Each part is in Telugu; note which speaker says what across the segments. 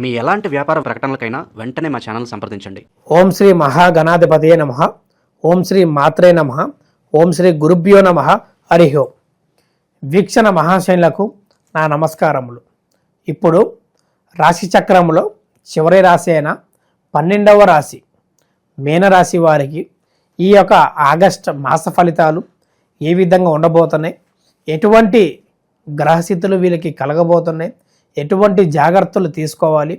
Speaker 1: మీ ఎలాంటి వ్యాపార ప్రకటనలకైనా వెంటనే మా ఛానల్ సంప్రదించండి.
Speaker 2: ఓం శ్రీ మహాగణాధిపతియే నమ. ఓం శ్రీ మాత్రే నమ. ఓం శ్రీ గురుభ్యో నమ. హరి ఓం. వీక్షణ మహాశైలకు నా నమస్కారములు. ఇప్పుడు రాశి చక్రములో చివరి రాశి అయిన పన్నెండవ రాశి మీనరాశి వారికి ఈ యొక్క ఆగస్ట్ మాస ఫలితాలు ఏ విధంగా ఉండబోతున్నాయి? ఎటువంటి గ్రహస్థితులు వీళ్ళకి కలగబోతున్నాయి? ఎటువంటి జాగ్రత్తలు తీసుకోవాలి?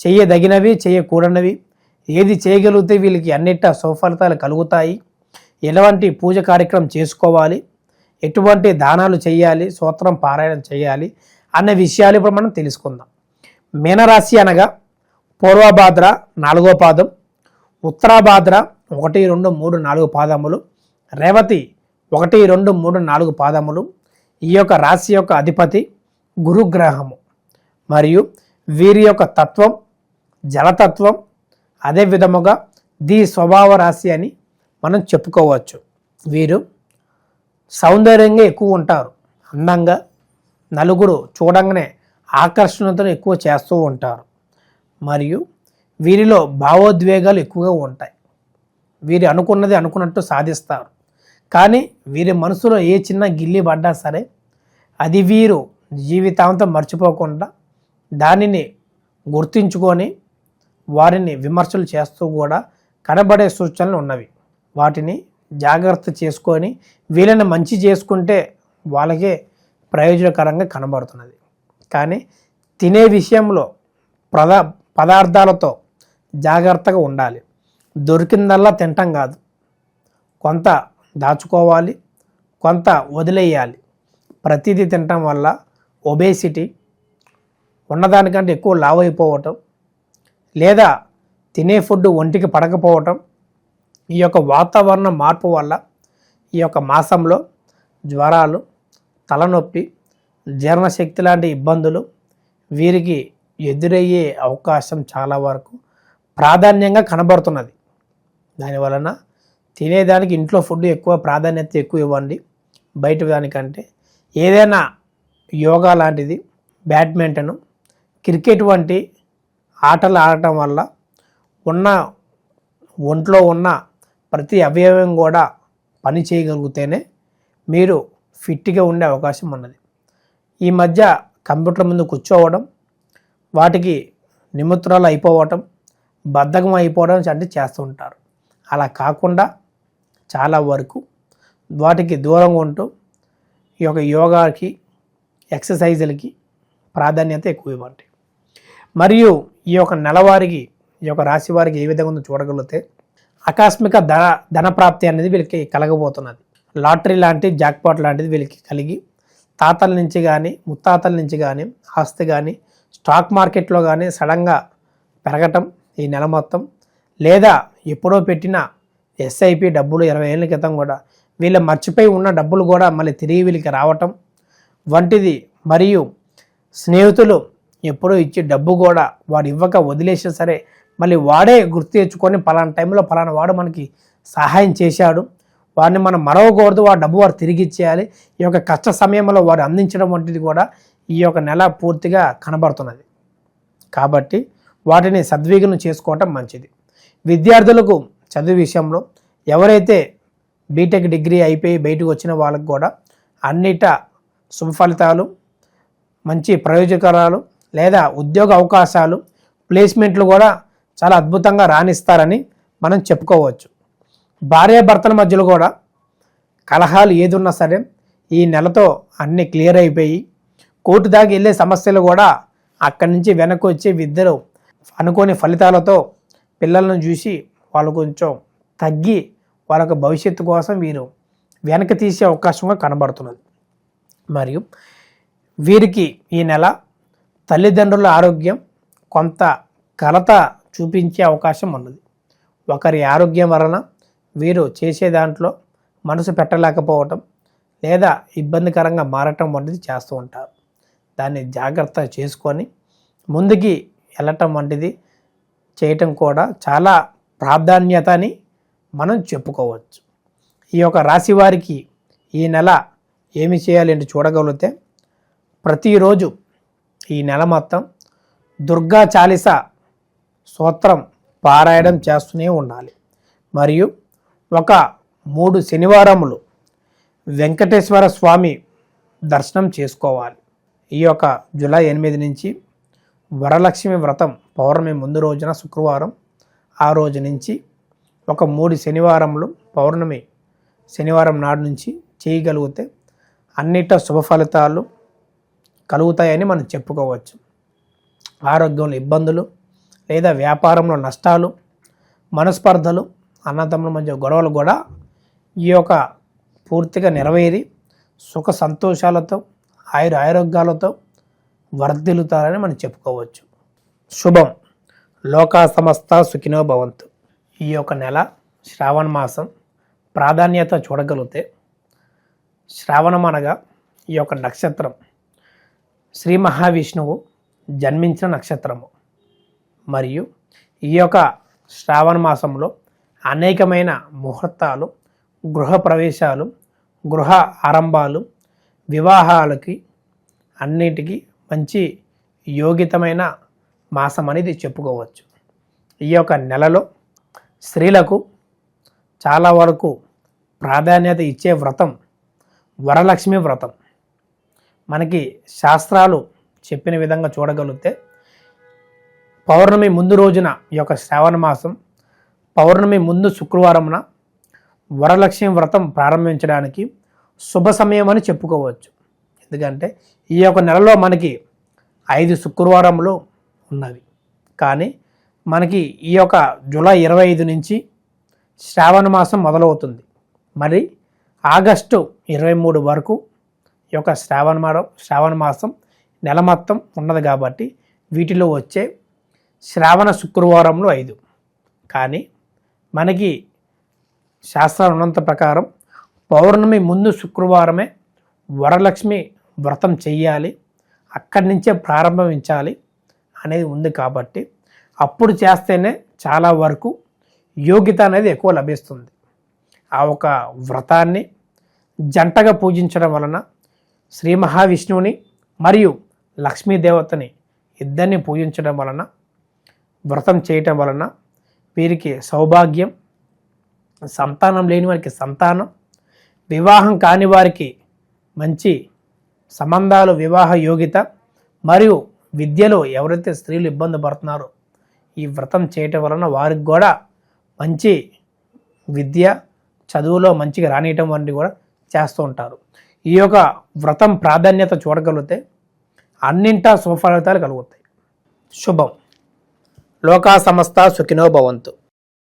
Speaker 2: చేయదగినవి చేయకూడనివి ఏది చేయగలిగితే వీళ్ళకి అన్నిట సుఫలితాలు కలుగుతాయి? ఎలాంటి పూజ కార్యక్రమం చేసుకోవాలి? ఎటువంటి దానాలు చేయాలి సూత్రం పారాయణం చేయాలి అన్న విషయాలు ఇప్పుడు మనం తెలుసుకుందాం. మీనరాశి అనగా పూర్వభాద్ర నాలుగో పాదం ఉత్తరాభాద్ర ఒకటి రెండు మూడు నాలుగు పాదములు రేవతి ఒకటి రెండు మూడు నాలుగు పాదములు ఈ యొక్క రాశి యొక్క అధిపతి గురుగ్రహము. మరియు వీరి యొక్క తత్వం జలతత్వం అదే విధముగా ది స్వభావ రాశి అని మనం చెప్పుకోవచ్చు. వీరు సౌందర్యంగా ఎక్కువ ఉంటారు. అందంగా నలుగురు చూడంగానే ఆకర్షణతో ఎక్కువ చేస్తూ ఉంటారు. మరియు వీరిలో భావోద్వేగాలు ఎక్కువగా ఉంటాయి. వీరు అనుకున్నది అనుకున్నట్టు సాధిస్తారు. కానీ వీరి మనసులో ఏ చిన్న గిల్లి పడ్డా సరే అది వీరు జీవితాంతం మర్చిపోకుండా దానిని గుర్తించుకొని వారిని విమర్శలు చేస్తూ కూడా కనబడే సూచనలు ఉన్నవి. వాటిని జాగ్రత్త చేసుకొని వీళ్ళని మంచి చేసుకుంటే వాళ్ళకే ప్రయోజనకరంగా కనబడుతున్నది. కానీ తినే విషయంలో ప్రదా పదార్థాలతో జాగ్రత్తగా ఉండాలి. దొరికిందల్లా తింటాం కాదు. కొంత దాచుకోవాలి కొంత వదిలేయాలి. ప్రతిదీ తినటం వల్ల ఒబేసిటీ ఉన్నదానికంటే ఎక్కువ లావ్ అయిపోవటం లేదా తినే ఫుడ్ ఒంటికి పడకపోవటం ఈ యొక్క వాతావరణ మార్పు వల్ల ఈ యొక్క మాసంలో జ్వరాలు తలనొప్పి జీర్ణశక్తి లాంటి ఇబ్బందులు వీరికి ఎదురయ్యే అవకాశం చాలా వరకు ప్రాధాన్యంగా కనబడుతున్నది. దానివలన తినేదానికి ఇంట్లో ఫుడ్ ఎక్కువ ప్రాధాన్యత ఎక్కువ ఇవ్వండి. బయట దానికంటే ఏదైనా యోగా లాంటిది బ్యాడ్మింటను క్రికెట్ వంటి ఆటలు ఆడటం వల్ల ఉన్న ఒంట్లో ఉన్న ప్రతి అవయవం కూడా పని చేయగలిగితేనే మీరు ఫిట్గా ఉండే అవకాశం ఉన్నది. ఈ మధ్య కంప్యూటర్ ముందు కూర్చోవడం వాటికి నిమిత్రాలు అయిపోవటం బద్ధకం అయిపోవడం అంటే చేస్తూ ఉంటారు. అలా కాకుండా చాలా వరకు వాటికి దూరంగా ఉంటూ ఈ యొక్క యోగాకి ఎక్సర్సైజులకి ప్రాధాన్యత ఎక్కువ ఇవ్వండి. మరియు ఈ యొక్క నెలవారికి ఈ యొక్క రాశి వారికి ఏ విధంగా ఉందో చూడగలిగితే ఆకస్మిక ధన ధన ప్రాప్తి అనేది వీళ్ళకి కలగబోతున్నది. లాటరీ లాంటి జాక్పాట్ లాంటిది వీళ్ళకి కలిగి తాతల నుంచి కానీ ముత్తాతల నుంచి కానీ ఆస్తి కానీ స్టాక్ మార్కెట్లో కానీ సడన్గా పెరగటం ఈ నెల మొత్తం లేదా ఎప్పుడో పెట్టిన ఎస్ఐపి డబ్బులు ఇరవై ఏళ్ళ క్రితం కూడా వీళ్ళ మర్చిపోయి ఉన్న డబ్బులు కూడా మళ్ళీ తిరిగి వీళ్ళకి రావటం వంటిది మరియు స్నేహితులు ఎప్పుడో ఇచ్చే డబ్బు కూడా వాడు ఇవ్వక వదిలేసినా సరే మళ్ళీ వాడే గుర్తు తెచ్చుకొని పలానా టైంలో పలానా వాడు మనకి సహాయం చేశాడు. వాడిని మనం మరవకూడదు వాడు డబ్బు వారు తిరిగి ఇచ్చేయాలి. ఈ యొక్క కష్ట సమయంలో వారు అందించడం వంటిది కూడా ఈ యొక్క నెల పూర్తిగా కనబడుతున్నది. కాబట్టి వాటిని సద్విగనం చేసుకోవటం మంచిది. విద్యార్థులకు చదువు విషయంలో ఎవరైతే బీటెక్ డిగ్రీ అయిపోయి బయటకు వచ్చిన వాళ్ళకు కూడా అన్నిట శుభ ఫలితాలు మంచి ప్రయోజకరాలు లేదా ఉద్యోగ అవకాశాలు ప్లేస్మెంట్లు కూడా చాలా అద్భుతంగా రాణిస్తారని మనం చెప్పుకోవచ్చు. భార్యాభర్తల మధ్యలో కూడా కలహాలు ఏదున్నా సరే ఈ నెలతో అన్నీ క్లియర్ అయిపోయి కోర్టు దాకా వెళ్ళే సమస్యలు కూడా అక్కడి నుంచి వెనక్కి వచ్చి ఇద్దరు అనుకోని ఫలితాలతో పిల్లలను చూసి వాళ్ళు కొంచెం తగ్గి వాళ్ళకు భవిష్యత్తు కోసం వీరు వెనక్కి తీసే అవకాశంగా కనబడుతున్నది. మరియు వీరికి ఈ నెల తల్లిదండ్రుల ఆరోగ్యం కొంత కలత చూపించే అవకాశం ఉన్నది. ఒకరి ఆరోగ్యం వలన వీరు చేసే దాంట్లో మనసు పెట్టలేకపోవటం లేదా ఇబ్బందికరంగా మారటం వంటిది చేస్తూ ఉంటారు. దాన్ని జాగ్రత్త చేసుకొని ముందుకి వెళ్ళటం వంటిది చేయటం కూడా చాలా ప్రాధాన్యత అని మనం చెప్పుకోవచ్చు. ఈ యొక్క రాశి వారికి ఈ నెల ఏమి చేయాలి అంటే చూడగలిగితే ప్రతిరోజు ఈ నెల మొత్తం దుర్గా చాలీస సూత్రం పారాయణం చేస్తూనే ఉండాలి. మరియు ఒక మూడు శనివారములు వెంకటేశ్వర స్వామి దర్శనం చేసుకోవాలి. ఈ యొక్క జూలై ఎనిమిది నుంచి వరలక్ష్మి వ్రతం పౌర్ణమి ముందు రోజున శుక్రవారం ఆ రోజు నుంచి ఒక మూడు శనివారములు పౌర్ణమి శనివారం నాడు నుంచి చేయగలిగితే అన్నిట శుభ ఫలితాలు కలుగుతాయని మనం చెప్పుకోవచ్చు. ఆరోగ్యంలో ఇబ్బందులు లేదా వ్యాపారంలో నష్టాలు మనస్పర్ధలు అన్నదమ్ముల మధ్య గొడవలు కూడా ఈ యొక్క పూర్తిగా నెరవేరి సుఖ సంతోషాలతో ఆయుర ఆరోగ్యాలతో వర్ధిల్లుతారని మనం చెప్పుకోవచ్చు. శుభం. లోకా సమస్త సుఖినో భవంతు. ఈ యొక్క నెల శ్రావణ మాసం ప్రాధాన్యత చూడగలిగితే శ్రావణం అనగా ఈ యొక్క నక్షత్రం. శ్రీ మహావిష్ణువు జన్మించిన నక్షత్రము. మరియు ఈ యొక్క శ్రావణ మాసంలో అనేకమైన ముహూర్తాలు గృహ ప్రవేశాలు గృహ ఆరంభాలు వివాహాలకి అన్నిటికీ మంచి యోగితమైన మాసం అనేది చెప్పుకోవచ్చు. ఈ యొక్క నెలలో స్త్రీలకు చాలా వరకు ప్రాధాన్యత ఇచ్చే వ్రతం వరలక్ష్మి వ్రతం. మనకి శాస్త్రాలు చెప్పిన విధంగా చూడగలిగితే పౌర్ణమి ముందు రోజున ఈ యొక్క శ్రావణ మాసం పౌర్ణమి ముందు శుక్రవారమున వరలక్ష్మి వ్రతం ప్రారంభించడానికి శుభ సమయం అని చెప్పుకోవచ్చు. ఎందుకంటే ఈ యొక్క నెలలో మనకి ఐదు శుక్రవారములు ఉన్నవి. కానీ మనకి ఈ యొక్క జూలై ఇరవై ఐదు నుంచి శ్రావణ మాసం మొదలవుతుంది. మరి ఆగస్టు ఇరవై మూడు వరకు ఈ యొక్క శ్రావణ మాసం శ్రావణ మాసం నెల మొత్తం ఉన్నది కాబట్టి వీటిలో వచ్చే శ్రావణ శుక్రవారంలో ఐదు. కానీ మనకి శాస్త్రం ఉన్నంత ప్రకారం పౌర్ణమి ముందు శుక్రవారమే వరలక్ష్మి వ్రతం చెయ్యాలి అక్కడి నుంచే ప్రారంభించాలి అనేది ఉంది కాబట్టి అప్పుడు చేస్తేనే చాలా వరకు యోగ్యత అనేది ఎక్కువ లభిస్తుంది. ఆ ఒక వ్రతాన్ని జంటగా పూజించడం వలన శ్రీ మహావిష్ణువుని మరియు లక్ష్మీదేవతని ఇద్దరిని పూజించడం వలన వ్రతం చేయటం వలన వీరికి సౌభాగ్యం సంతానం లేని వారికి సంతానం వివాహం కాని వారికి మంచి సంబంధాలు వివాహ యోగ్యత మరియు విద్యలో ఎవరైతే స్త్రీలు ఇబ్బంది పడుతున్నారో ఈ వ్రతం చేయటం వలన వారికి కూడా మంచి విద్య చదువులో మంచిగా రానియటం వంటివి కూడా చేస్తూ ఉంటారు. ఈ యొక్క వ్రతం ప్రాధాన్యత చూడగలిగితే అన్నింటా సుఫలితాలు కలుగుతాయి. శుభం. లోకా సమస్త సుఖినో భవంతు.